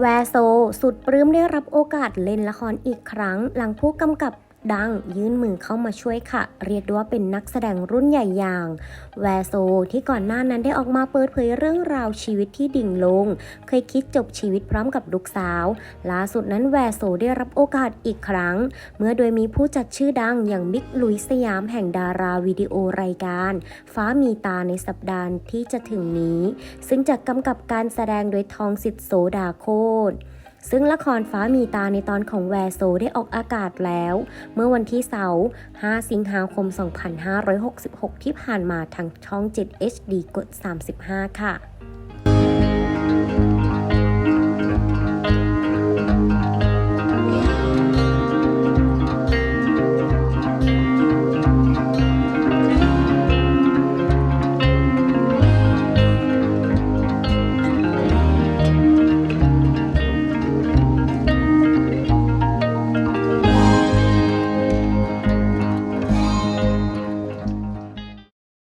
แวร์โซ สุดปลื้มได้รับโอกาสเล่นละครอีกครั้ง หลังผู้กำกับ ดังยื่นมือเข้ามาช่วยค่ะ เรียกได้ว่าเป็นนักแสดงรุ่นใหญ่อย่าง แวร์โซ ที่ก่อนหน้านั้นได้ออกมาเปิดเผยเรื่องราวชีวิตที่ดิ่งลง เคยคิดจบชีวิตพร้อมกับลูกสาวล่าสุดนั้นแวร์โซได้รับโอกาสอีกครั้ง เมื่อโดยมีผู้จัดชื่อดังอย่างบิ๊กลุยสยามแห่งดาราวิดีโอรายการ ฟ้ามีตาในสัปดาห์ที่จะถึงนี้ ซึ่งจะกำกับการแสดงโดยทองสิทธิ์โสดาโคตร ซึ่งละครฟ้ามีตาในตอนของแวร์โซได้ออกอากาศแล้ว เมื่อวันที่เสาร์5สิงหาคม 2566 ที่ผ่านมาทางช่อง 7 HD กด 35 ค่ะ